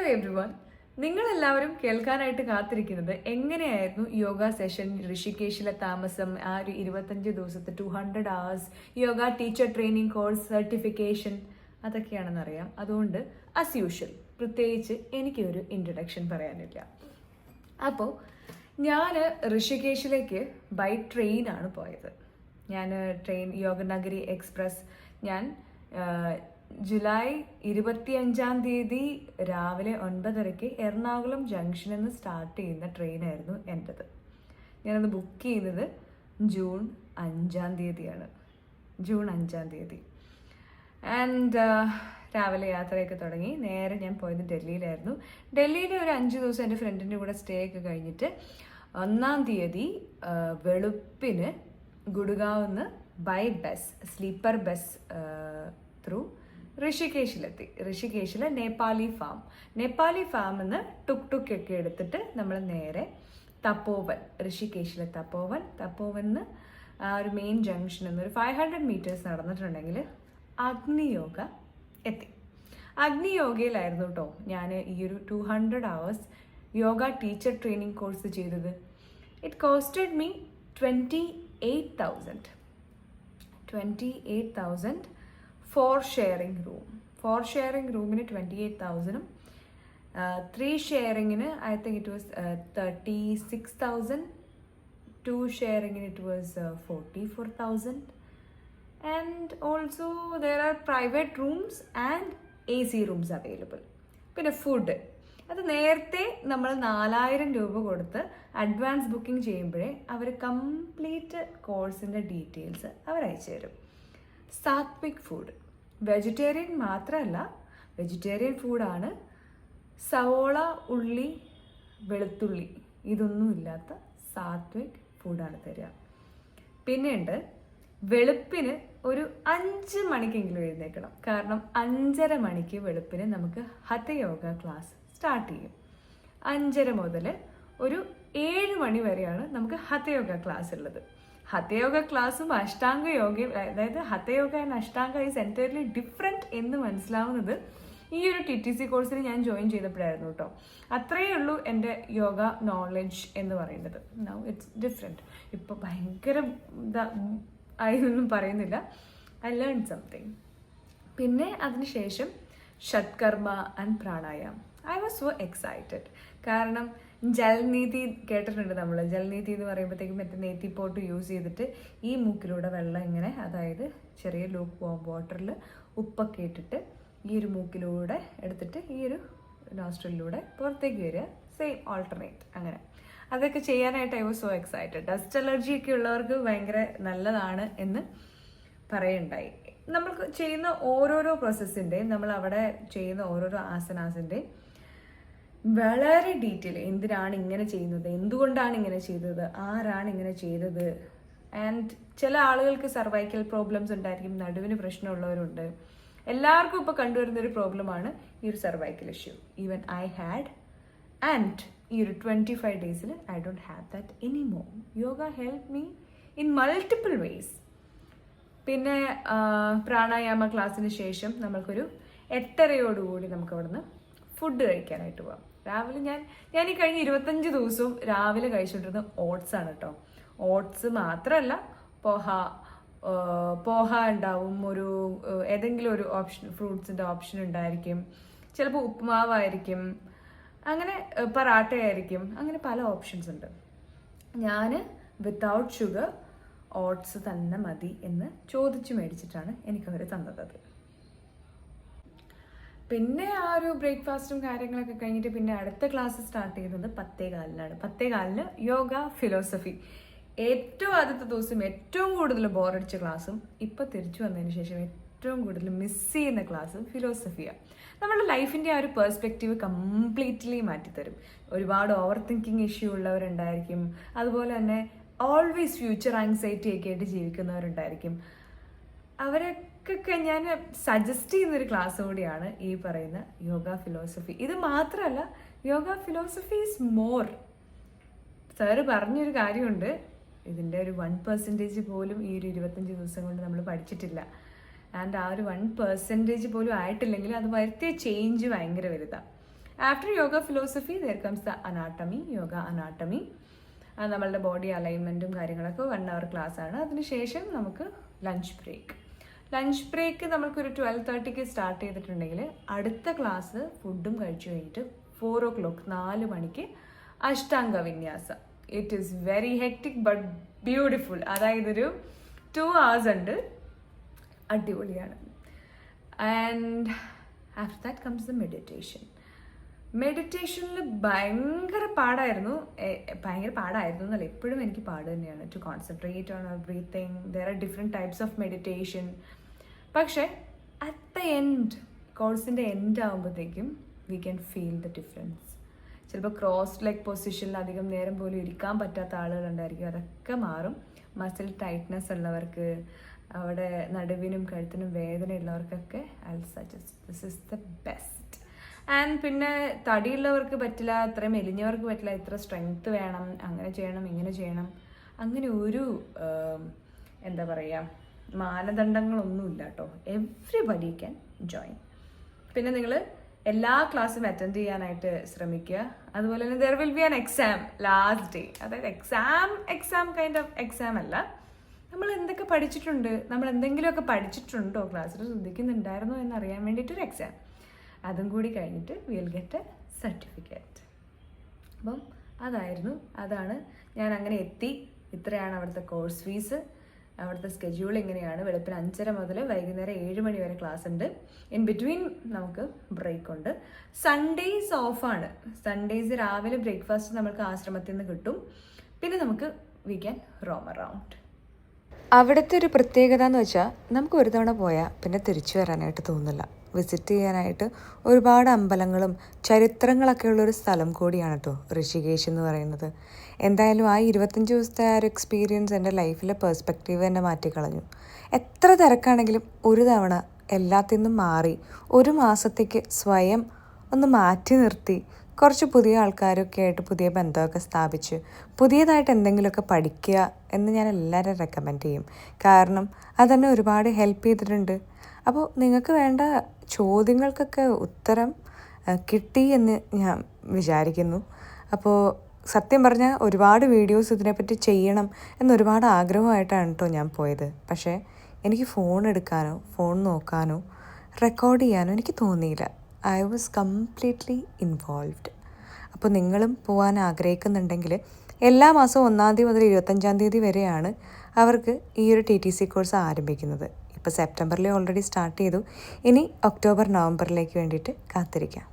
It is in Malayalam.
ഹലോ എവ്രി വൺ നിങ്ങളെല്ലാവരും കേൾക്കാനായിട്ട് കാത്തിരിക്കുന്നത് എങ്ങനെയായിരുന്നു യോഗ സെഷൻ ഋഷികേശിലെ താമസം ആ ഒരു ഇരുപത്തഞ്ച് ദിവസത്തെ two hundred hours yoga teacher training course certification അതൊക്കെയാണെന്നറിയാം. അതുകൊണ്ട് അസ് യൂഷ്വൽ പ്രത്യേകിച്ച് എനിക്കൊരു ഇൻട്രഡക്ഷൻ പറയാനില്ല. അപ്പോൾ ഞാൻ ഋഷികേശിലേക്ക് ബൈ ട്രെയിനാണ് പോയത്. ഞാൻ ട്രെയിൻ യോഗനഗരി എക്സ്പ്രസ് ഞാൻ ജൂലൈ ഇരുപത്തിയഞ്ചാം തീയതി രാവിലെ ഒൻപതരയ്ക്ക് എറണാകുളം ജംഗ്ഷനിൽ നിന്ന് സ്റ്റാർട്ട് ചെയ്യുന്ന ട്രെയിനായിരുന്നു എന്റെത്. ഞാനത് ബുക്ക് ചെയ്തത് ജൂൺ അഞ്ചാം തീയതിയാണ്. ജൂൺ അഞ്ചാം തീയതി. ആൻഡ് രാവിലെ യാത്രയൊക്കെ തുടങ്ങി. നേരെ ഞാൻ പോയത് ഡൽഹിയിലായിരുന്നു. ഡൽഹിയിൽ ഒരു അഞ്ച് ദിവസം എന്റെ ഫ്രണ്ടിന്റെ കൂടെ സ്റ്റേ ഒക്കെ കഴിഞ്ഞിട്ട് ഒന്നാം തീയതി വെളുപ്പിന് ഗുഡ്ഗാവ് നിന്ന് by bus sleeper bus through ഋഷികേശിലെത്തി. ഋഷികേശിലെ നേപ്പാളി ഫാം നേപ്പാളി ഫാമിൽ നിന്ന് ടുക് ടുക്ക് ഒക്കെ എടുത്തിട്ട് നമ്മൾ നേരെ തപ്പോവൻ ഋഷികേശിലെ തപ്പോവൻ തപ്പോവന്ന് ആ ഒരു മെയിൻ നിന്ന് ഒരു ഫൈവ് ഹൺഡ്രഡ് മീറ്റേഴ്സ് നടന്നിട്ടുണ്ടെങ്കിൽ അഗ്നിയോഗ എത്തി. അഗ്നിയോഗയിലായിരുന്നു കേട്ടോ ഞാൻ ഈ ഒരു two hundred hours yoga teacher training course ചെയ്തത്. It costed me twenty eight thousand twenty eight thousand four sharing room four sharing റൂമിന് ട്വന്റി എയ്റ്റ് തൗസൻഡും three ഷെയറിങ്ങിന് I think it was thirty six thousand two ഷെയറിങ്ങിന് it was forty four thousand and also there are private rooms and A C rooms available പിന്നെ ഫുഡ് അത് നേരത്തെ നമ്മൾ നാലായിരം രൂപ കൊടുത്ത് അഡ്വാൻസ് ബുക്കിംഗ് ചെയ്യുമ്പോഴേ അവർ കംപ്ലീറ്റ് കോഴ്സിന്റെ ഡീറ്റെയിൽസ് അവർ അയച്ചു തരും. സാത്വിക് ഫുഡ് വെജിറ്റേറിയൻ മാത്രമല്ല വെജിറ്റേറിയൻ ഫുഡാണ് സവോള ഉള്ളി വെളുത്തുള്ളി. ഇതൊന്നും ഇല്ലാത്ത സാത്വിക് ഫുഡാണ് തരിക. പിന്നെയുണ്ട് വെളുപ്പിന് ഒരു അഞ്ച് മണിക്കെങ്കിലും എഴുന്നേക്കണം കാരണം അഞ്ചര മണിക്ക് വെളുപ്പിന് നമുക്ക് ഹതയോഗ ക്ലാസ് സ്റ്റാർട്ട് ചെയ്യും. അഞ്ചര മുതൽ ഒരു ഏഴ് മണി വരെയാണ് നമുക്ക് ഹതയോഗ ക്ലാസ് ഉള്ളത്. ഹതയോഗ ക്ലാസ്സും അഷ്ടാംഗ യോഗയും അതായത് Hathayoga and Ashtanga is entirely different എന്ന് മനസ്സിലാവുന്നത് ഈ ഒരു ടി ടി സി കോഴ്സിന് ഞാൻ ജോയിൻ ചെയ്തപ്പോഴായിരുന്നു കേട്ടോ. അത്രയേ ഉള്ളൂ എന്റെ യോഗ നോളജ് എന്ന് പറയുന്നത്. നൗ ഇറ്റ്സ് ഡിഫറെന്റ് ഇപ്പോൾ ഭയങ്കര ഇതാ ആയൊന്നും പറയുന്നില്ല. ഐ ലേൺ സംതിങ് പിന്നെ അതിനുശേഷം Shatkarma and Pranayam I was so excited കാരണം ജലനീതി കേട്ടിട്ടുണ്ട് നമ്മൾ ജലനീതി എന്ന് പറയുമ്പോഴത്തേക്കും മറ്റേ നെയ്ത്തി പോട്ട് യൂസ് ചെയ്തിട്ട് ഈ മൂക്കിലൂടെ വെള്ളം ഇങ്ങനെ അതായത് ചെറിയ ലൂക്ക് വാം വാട്ടറിൽ ഉപ്പൊക്കെ ഇട്ടിട്ട് ഈ ഒരു മൂക്കിലൂടെ എടുത്തിട്ട് ഈ ഒരു നോസ്ട്രലിലൂടെ പുറത്തേക്ക് വരിക. സെയിം ഓൾട്ടർനേറ്റ് അങ്ങനെ. അതൊക്കെ ചെയ്യാനായിട്ട് I was so excited dust allergy ഒക്കെ ഉള്ളവർക്ക് ഭയങ്കര നല്ലതാണ് എന്ന് പറയുണ്ടായി. നമ്മൾക്ക് ചെയ്യുന്ന ഓരോരോ പ്രോസസ്സിന്റെയും നമ്മൾ അവിടെ ചെയ്യുന്ന ഓരോരോ ആസനാസിന്റെയും വളരെ ഡീറ്റെയിൽ എന്തിനാണ് ഇങ്ങനെ ചെയ്യുന്നത് എന്തുകൊണ്ടാണ് ഇങ്ങനെ ചെയ്തത് ആരാണ് ഇങ്ങനെ ചെയ്തത് ആൻഡ് ചില ആളുകൾക്ക് സർവൈക്കൽ പ്രോബ്ലംസ് ഉണ്ടായിരിക്കും നടുവിന് പ്രശ്നമുള്ളവരുണ്ട്. എല്ലാവർക്കും ഇപ്പോൾ കണ്ടുവരുന്ന ഒരു പ്രോബ്ലമാണ് ഈ ഒരു cervical issue even I had and ഈ ഒരു ട്വന്റി ഫൈവ് ഡേയ്സിൽ I don't have that any more yoga help me in multiple ways പിന്നെ പ്രാണായാമ ക്ലാസ്സിന് ശേഷം നമുക്കൊരു എട്ടരയോടുകൂടി നമുക്ക് അവിടുന്ന് ഫുഡ് കഴിക്കാനായിട്ട് പോവാം. രാവിലെ ഞാൻ ഞാൻ ഈ കഴിഞ്ഞ ഇരുപത്തഞ്ച് ദിവസവും രാവിലെ കഴിച്ചുകൊണ്ടിരുന്ന ഓട്സ് ആണ് കേട്ടോ ഓട്സ് മാത്രമല്ല പോഹ പോഹ ഉണ്ടാവും ഒരു ഏതെങ്കിലും ഒരു ഓപ്ഷൻ ഫ്രൂട്ട്സിന്റെ ഓപ്ഷൻ ഉണ്ടായിരിക്കും. ചിലപ്പോൾ ഉപ്പുമാവായിരിക്കും അങ്ങനെ പറാട്ടയായിരിക്കും അങ്ങനെ പല ഓപ്ഷൻസ് ഉണ്ട്. ഞാൻ വിത്തൗട്ട് ഷുഗർ ഓട്സ് തന്നെ മതി എന്ന് ചോദിച്ചു മേടിച്ചിട്ടാണ് എനിക്കവർ തന്നത്. പിന്നെ ആ ഒരു ബ്രേക്ക്ഫാസ്റ്റും കാര്യങ്ങളൊക്കെ കഴിഞ്ഞിട്ട് പിന്നെ അടുത്ത ക്ലാസ് സ്റ്റാർട്ട് ചെയ്യുന്നത് പത്തേ കാലിനാണ് പത്തേ കാലിന് യോഗ ഫിലോസഫി. ഏറ്റവും ആദ്യത്തെ ദിവസം ഏറ്റവും കൂടുതൽ ബോറടിച്ച ക്ലാസ്സും ഇപ്പം തിരിച്ചു വന്നതിന് ശേഷം ഏറ്റവും കൂടുതൽ മിസ് ചെയ്യുന്ന ക്ലാസ് ഫിലോസഫിയാണ് നമ്മുടെ ലൈഫിന്റെ ആ ഒരു പേഴ്സ്പെക്റ്റീവ് കംപ്ലീറ്റ്ലി മാറ്റിത്തരും. ഒരുപാട് ഓവർ തിങ്കിങ് ഇഷ്യൂ ഉള്ളവരുണ്ടായിരിക്കും. അതുപോലെ തന്നെ ഓൾവേസ് ഫ്യൂച്ചർ ആങ്സൈറ്റി ഒക്കെ ആയിട്ട് ജീവിക്കുന്നവരുണ്ടായിരിക്കും. അവരൊക്കെ ഞാൻ സജസ്റ്റ് ചെയ്യുന്നൊരു ക്ലാസ് കൂടിയാണ് ഈ പറയുന്ന യോഗ ഫിലോസഫി ഇത് മാത്രമല്ല yoga philosophy is more sir പറഞ്ഞൊരു കാര്യമുണ്ട്. ഇതിന്റെ ഒരു വൺ പെർസെന്റേജ് പോലും ഈ ഒരു ഇരുപത്തഞ്ച് ദിവസം കൊണ്ട് നമ്മൾ പഠിച്ചിട്ടില്ല. ആൻഡ് ആ ഒരു വൺ പെർസെന്റേജ് പോലും ആയിട്ടില്ലെങ്കിൽ അത് വരുത്തിയ ചേഞ്ച് ഭയങ്കര വലുതാണ് after yoga philosophy there comes the anatomy yoga anatomy നമ്മളുടെ ബോഡി അലൈൻമെന്റും കാര്യങ്ങളൊക്കെ വൺ അവർ ക്ലാസ് ആണ്. അതിനുശേഷം നമുക്ക് ലഞ്ച് ബ്രേക്ക് ലഞ്ച് ബ്രേക്ക് നമുക്കൊരു ട്വൽവ് തേർട്ടിക്ക് സ്റ്റാർട്ട് ചെയ്തിട്ടുണ്ടെങ്കിൽ അടുത്ത ക്ലാസ് ഫുഡും കഴിച്ചു കഴിഞ്ഞിട്ട് ഫോർ ഓ ക്ലോക്ക് നാല് മണിക്ക് അഷ്ടാംഗ വിന്യാസം. It is very hectic but beautiful അതായത് ഒരു ടു hours ഉണ്ട്. അടിപൊളിയാണ്. And after that comes the meditation മെഡിറ്റേഷനിൽ ഭയങ്കര പാടായിരുന്നു. ഭയങ്കര പാടായിരുന്നു എന്നല്ല എപ്പോഴും എനിക്ക് പാട് തന്നെയാണ്. To concentrate on breathing there are different types of meditation പക്ഷേ അറ്റ് ദ എൻഡ് കോഴ്സിന്റെ എൻഡ് ആകുമ്പോഴത്തേക്കും we can feel the difference ചിലപ്പോൾ ക്രോസ് ലെഗ് പൊസിഷനിൽ അധികം നേരം പോലും ഇരിക്കാൻ പറ്റാത്ത ആളുകളുണ്ടായിരിക്കും അതൊക്കെ മാറും. മസിൽ ടൈറ്റ്നെസ് ഉള്ളവർക്ക് അവിടെ നടുവിനും കഴുത്തിനും വേദന ഉള്ളവർക്കൊക്കെ I suggest this is the best and പിന്നെ തടിയുള്ളവർക്ക് പറ്റില്ല അത്ര മെലിഞ്ഞവർക്ക് പറ്റില്ല ഇത്ര സ്ട്രെങ്ത് വേണം അങ്ങനെ ചെയ്യണം ഇങ്ങനെ ചെയ്യണം. അങ്ങനെ ഒരു എന്താ പറയുക മാനദണ്ഡങ്ങളൊന്നുമില്ല കേട്ടോ. എവ്രിബഡി ക്യാൻ ജോയിൻ പിന്നെ നിങ്ങൾ എല്ലാ ക്ലാസ്സും അറ്റൻഡ് ചെയ്യാനായിട്ട് ശ്രമിക്കുക. അതുപോലെ തന്നെ there will be an exam last day അതായത് exam exam kind of exam അല്ല. നമ്മൾ എന്തൊക്കെ പഠിച്ചിട്ടുണ്ട് നമ്മൾ എന്തെങ്കിലുമൊക്കെ പഠിച്ചിട്ടുണ്ടോ ക്ലാസ്സിൽ ശ്രദ്ധിക്കുന്നുണ്ടായിരുന്നോ എന്ന് അറിയാൻ വേണ്ടിയിട്ടൊരു എക്സാം അതും കൂടി കഴിഞ്ഞിട്ട് വിൽ ഗെറ്റ് എ സർട്ടിഫിക്കറ്റ് അപ്പം അതായിരുന്നു അതാണ് ഞാൻ അങ്ങനെ എത്തി. ഇത്രയാണ് അവിടുത്തെ കോഴ്സ് ഫീസ് അവിടുത്തെ സ്കെഡ്യൂൾ ഇങ്ങനെയാണ്. വെളുപ്പിന് അഞ്ചര മുതൽ വൈകുന്നേരം ഏഴ് മണി വരെ ക്ലാസ് ഉണ്ട്. ഇൻ ബിറ്റ്വീൻ നമുക്ക് ബ്രേക്ക് ഉണ്ട്. സൺഡേയ്സ് ഓഫാണ് സൺഡേയ്സ് രാവിലെ ബ്രേക്ക്ഫാസ്റ്റ് നമുക്ക് ആശ്രമത്തിൽ നിന്ന് കിട്ടും. പിന്നെ നമുക്ക് വി ക്യാൻ റോം അറൗണ്ട് അവിടുത്തെ ഒരു പ്രത്യേകത എന്ന് വെച്ചാൽ നമുക്ക് ഒരു തവണ പോയാൽ പിന്നെ തിരിച്ചു വരാനായിട്ട് തോന്നില്ല. വിസിറ്റ് ചെയ്യാനായിട്ട് ഒരുപാട് അമ്പലങ്ങളും ചരിത്രങ്ങളൊക്കെ ഉള്ളൊരു സ്ഥലം കൂടിയാണ് കേട്ടോ ഋഷികേശ് എന്ന് പറയുന്നത്. എന്തായാലും ആ ഇരുപത്തഞ്ച് ദിവസത്തെ ആ ഒരു എക്സ്പീരിയൻസ് എന്റെ ലൈഫിലെ പേഴ്സ്പെക്റ്റീവ് തന്നെ മാറ്റിക്കളഞ്ഞു. എത്ര തിരക്കാണെങ്കിലും ഒരു തവണ എല്ലാത്തിൽ നിന്നും മാറി ഒരു മാസത്തേക്ക് സ്വയം ഒന്ന് മാറ്റി നിർത്തി കുറച്ച് പുതിയ ആൾക്കാരൊക്കെ ആയിട്ട് പുതിയ ബന്ധമൊക്കെ സ്ഥാപിച്ച് പുതിയതായിട്ട് എന്തെങ്കിലുമൊക്കെ പഠിക്കുക എന്ന് ഞാൻ എല്ലാവരും റെക്കമെൻഡ് ചെയ്യും. കാരണം അതെന്നെ ഒരുപാട് ഹെൽപ്പ് ചെയ്തിട്ടുണ്ട്. അപ്പോൾ നിങ്ങൾക്ക് വേണ്ട ചോദ്യങ്ങൾക്കൊക്കെ ഉത്തരം കിട്ടി എന്ന് ഞാൻ വിചാരിക്കുന്നു. അപ്പോൾ സത്യം പറഞ്ഞാൽ ഒരുപാട് വീഡിയോസ് ഇതിനെപ്പറ്റി ചെയ്യണം എന്നൊരുപാട് ആഗ്രഹമായിട്ടാണ് കേട്ടോ ഞാൻ പോയത്. പക്ഷേ എനിക്ക് ഫോൺ എടുക്കാനോ ഫോൺ നോക്കാനോ റെക്കോർഡ് ചെയ്യാനോ എനിക്ക് തോന്നിയില്ല. ഐ വാസ് കംപ്ലീറ്റ്ലി ഇൻവോൾവ്ഡ് അപ്പോൾ നിങ്ങളും പോകാൻ ആഗ്രഹിക്കുന്നുണ്ടെങ്കിൽ എല്ലാ മാസവും ഒന്നാം തീയതി മുതൽ ഇരുപത്തഞ്ചാം തീയതി വരെയാണ് അവർക്ക് ഈ ഒരു ടി ടി സി കോഴ്സ് ആരംഭിക്കുന്നത്. ഇപ്പോൾ സെപ്റ്റംബറിൽ ഓൾറെഡി സ്റ്റാർട്ട് ചെയ്തു. ഇനി ഒക്ടോബർ നവംബറിലേക്ക് വേണ്ടിയിട്ട് കാത്തിരിക്കാം.